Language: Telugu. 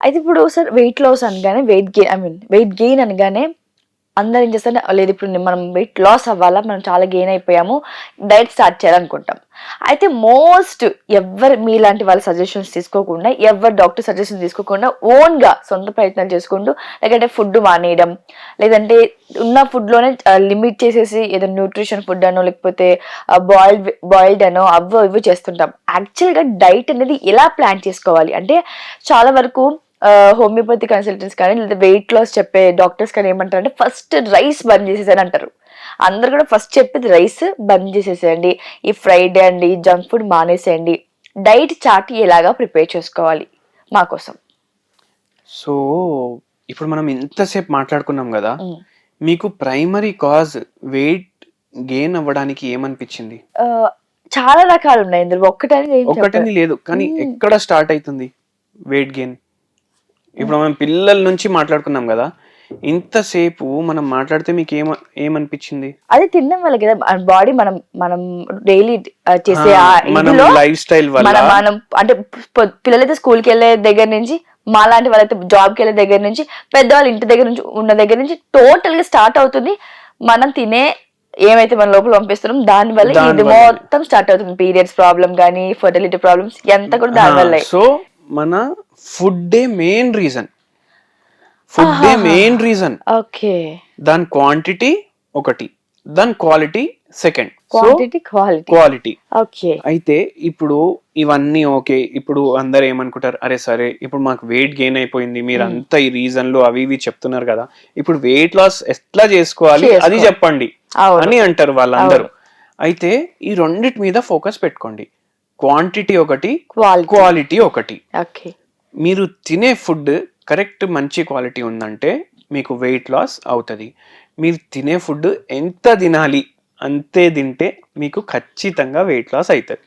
అయితే ఇప్పుడు సార్ వెయిట్ లాస్ అనగానే weight gain I mean weight gain అనగానే అందరు ఏం చేస్తారు లేదు ఇప్పుడు మనం వెయిట్ లాస్ అవ్వాలా మనం చాలా గెయిన్ అయిపోయాము డైట్ స్టార్ట్ చేయాలనుకుంటాం. అయితే మోస్ట్ ఎవరు మీలాంటి వాళ్ళ సజెషన్స్ తీసుకోకుండా ఎవరు డాక్టర్ సజెషన్స్ తీసుకోకుండా ఓన్గా సొంత ప్రయత్నాలు చేసుకుంటూ లేదంటే ఫుడ్ మానేయడం లేదంటే ఉన్న ఫుడ్లోనే లిమిట్ చేసేసి ఏదో న్యూట్రిషన్ ఫుడ్ అనో లేకపోతే బాయిల్డ్ బాయిల్డ్ అనో అవ్వ ఇవి చేస్తుంటాం. యాక్చువల్గా డైట్ అనేది ఎలా ప్లాన్ చేసుకోవాలి? అంటే చాలా వరకు హోమియోపతి కన్సల్టెంట్స్ కానీ లేదా వెయిట్ లాస్ చెప్పే డాక్టర్స్ కానీ ఏమంటారు అంటే ఫస్ట్ రైస్ బంద్ చేసేసారి అంటారు అందరు కూడా ఫస్ట్ చెప్పేది రైస్ బంద్ చేసేసేయండి ఈ ఫ్రైడ్ అండి జంక్ ఫుడ్ మానేసేయండి డైట్ చార్ట్ ఎలాగా ప్రిపేర్ చేసుకోవాలి మా కోసం సో ఇప్పుడు మనం ఇంతసేపు మాట్లాడుకున్నాం కదా. మీకు ప్రైమరీ కాజ్ వెయిట్ గెయిన్ అవ్వడానికి ఏమనిపించింది చాలా రకాలు ఉన్నాయి ఇందులో ఒక్కటని చెప్పను. లేదు కానీ. ఎక్కడ స్టార్ట్ అవుతుంది వెయిట్ గెయిన్ ఇప్పుడు మనం పిల్లల నుంచి మాట్లాడుకున్నాం కదా. ఇంతసేపు మనం మాట్లాడితే మీకు ఏమ ఏమనిపించింది? అది తినడం వల్ల కదా బాడీ మనం మనం డైలీ చేసే లైఫ్ స్టైల్ వల్ల మనం అంటే పిల్లలైతే స్కూల్కి వెళ్ళే దగ్గర నుంచి మా లాంటి వాళ్ళైతే జాబ్కి వెళ్ళే దగ్గర నుంచి పెద్దవాళ్ళు ఇంటి దగ్గర నుంచి ఉన్న దగ్గర నుంచి టోటల్గా స్టార్ట్ అవుతుంది. మనం తినే ఏమైతే మన లోపల పంపిస్తున్నాం దాని వల్ల ఇది. మొత్తం స్టార్ట్ అవుతుంది. పీరియడ్స్ ప్రాబ్లం కానీ ఫర్టిలిటీ ప్రాబ్లమ్స్ ఎంత కూడా దాని వల్ల. సో మన ఫుడ్ మెయిన్ రీజన్. ఫుడ్ ఆహాహా. Main reason. ఓకే. దాని క్వాంటిటీ ఒకటి. దాని quality second. Quantity quality. Quality. Okay. అయితే ఇప్పుడు ఇవన్నీ ఓకే. ఇప్పుడు అందరు ఏమనుకుంటారు? అరే సరే ఇప్పుడు మాకు వెయిట్ గెయిన్ అయిపోయింది. మీరు. అంతా ఈ రీజన్లు అవి ఇవి చెప్తున్నారు కదా. ఇప్పుడు వెయిట్ లాస్ ఎట్లా చేసుకోవాలి? అది. చెప్పండి. అని అంటారు వాళ్ళందరూ. అయితే ఈ రెండిటి మీద ఫోకస్ పెట్టుకోండి. క్వాంటిటీ ఒకటి క్వాలిటీ. క్వాలిటీ ఒకటి. ఓకే. మీరు తినే ఫుడ్ కరెక్ట్ మంచి క్వాలిటీ ఉందంటే మీకు వెయిట్ లాస్ అవుతుంది. మీరు తినే ఫుడ్ ఎంత తినాలి అంతే తింటే మీకు ఖచ్చితంగా వెయిట్ లాస్ అవుతుంది.